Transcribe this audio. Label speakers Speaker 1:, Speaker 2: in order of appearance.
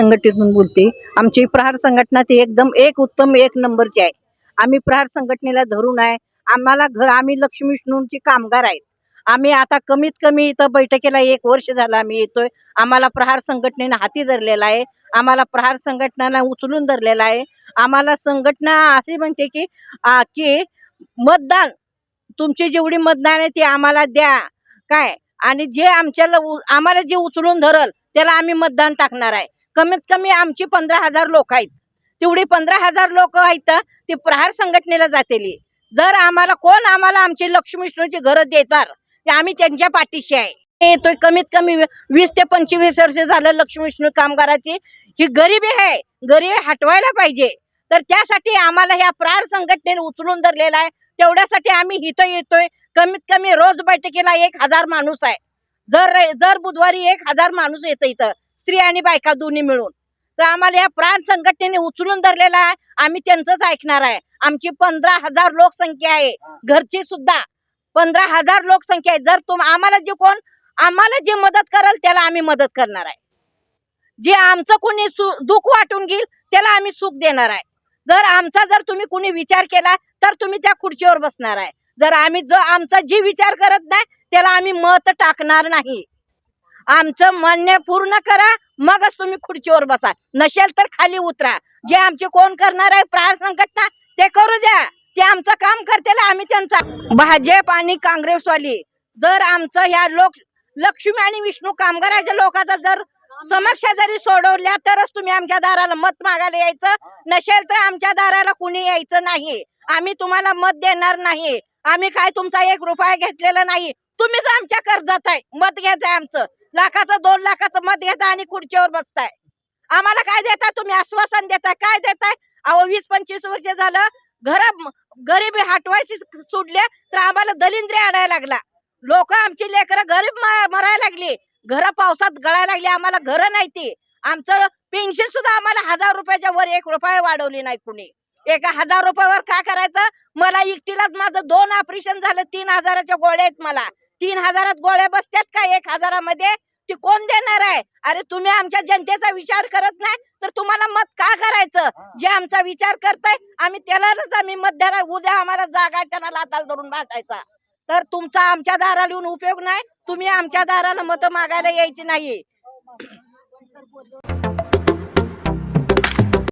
Speaker 1: संघटनेतून बोलते. आमची प्रहार संघटना ती एकदम एक उत्तम एक नंबरची आहे. आम्ही प्रहार संघटनेला धरून आहे. आम्हाला घर आम्ही लक्ष्मी विष्णूंची कामगार आहेत. आम्ही आता कमीत कमी इथं बैठकीला एक वर्ष झालं आम्ही येतोय. आम्हाला प्रहार संघटनेनं हाती धरलेला आहे. आम्हाला प्रहार संघटनाला उचलून धरलेला आहे. आम्हाला संघटना अशी म्हणते की की मतदान तुमची जेवढी मतदान आहे ती आम्हाला द्या. काय? आणि जे आमच्याला उ- आम्हाला जे उचलून धरल त्याला आम्ही मतदान टाकणार आहे. कमीत कमी आमची पंधरा हजार लोक आहेत. तेवढी पंधरा हजार लोक आहेत ती प्रहार संघटनेला जातेली. जर आम्हाला कोण आम्हाला आमची लक्ष्मी विष्णूची घरं देणार ते आम्ही त्यांच्या पाठीशी आहे. येतोय कमीत कमी वीस ते पंचवीस वर्ष झालं लक्ष्मी विष्णू कामगाराची. ही गरिबी आहे गरिबी हटवायला पाहिजे. तर त्यासाठी आम्हाला ह्या प्रहार संघटनेने उचलून धरलेला आहे. तेवढ्यासाठी आम्ही इथं येतोय. कमीत कमी रोज बैठकीला एक हजार माणूस आहे. जर जर बुधवारी एक हजार माणूस येतं इथं स्त्री आणि बायका दोन्ही मिळून. तर आम्हाला या प्राण संघटनेने उचलून धरलेला आहे. आम्ही त्यांचंच ऐकणार आहे. आमची पंधरा हजार लोकसंख्या आहे. घरची सुद्धा पंधरा हजार लोकसंख्या आहे. जर तुम आम्हाला जे कोण आम्हाला जे मदत करेल त्याला आम्ही मदत करणार आहे. जे आमचं कोणी दुःख वाटून घेईल त्याला आम्ही सुख देणार आहे. जर आमचा जर तुम्ही कुणी विचार केला तर तुम्ही त्या खुर्चीवर बसणार आहे. जर आम्ही जो आमचा जी विचार करत नाही त्याला आम्ही मत टाकणार नाही. आमचं म्हणणे पूर्ण करा मगच तुम्ही खुर्चीवर बसा. नसेल तर खाली उतरा. जे आमचे कोण करणार आहे प्राण संघटना ते करू द्या. ते आमचं काम करते आम्ही त्यांचा. भाजप आणि काँग्रेसवाली जर आमचं ह्या लोक लक्ष्मी आणि विष्णू कामगाराच्या लोकांचा जर समक्ष जरी सोडवल्या तरच तुम्ही आमच्या दाराला मत मागायला यायचं. नसेल तर आमच्या दाराला कुणी यायचं नाही. आम्ही तुम्हाला मत देणार नाही. आम्ही काय तुमचा एक रुपया घेतलेला नाही. तुम्हीच आमच्या कर्जात आहे. मत घ्यायचं आमचं. लाखाचं दोन लाखाचं मत घेता आणि खुर्चीवर बसताय. आम्हाला काय देताय? तुम्ही आश्वासन देताय. काय देताय? अहो वीस पंचवीस वर्ष झालं घर गरीबी हटवायची सोडले तर आम्हाला दलिंद्री आणायला लागला. लोक आमची लेकरं गरीब मरायला लागली. घर पावसात गळायला लागली. आम्हाला घर नाही ती. आमचं पेन्शन सुद्धा आम्हाला हजार रुपयाच्या वर एक रुपया वाढवली नाही कुणी. एका हजार रुपयावर काय करायचं? मला एकटीलाच माझं दोन ऑपरेशन झालं. तीन हजाराच्या गोळ्या आहेत मला. तीन हजारात गोळ्या बसतात का एक हजारामध्ये? ती कोण देणार आहे? अरे तुम्ही आमच्या जनतेचा विचार करत नाही तर तुम्हाला मत का करायचं? जे आमचा विचार करताय आम्ही त्यालाच आम्ही मत देणार उद्या आम्हाला जागा त्यांना लाताल धरून भाटायचा तर तुमचा आमच्या दाराला येऊन उपयोग नाही तुम्ही आमच्या दाराला मत मागायला यायची नाही.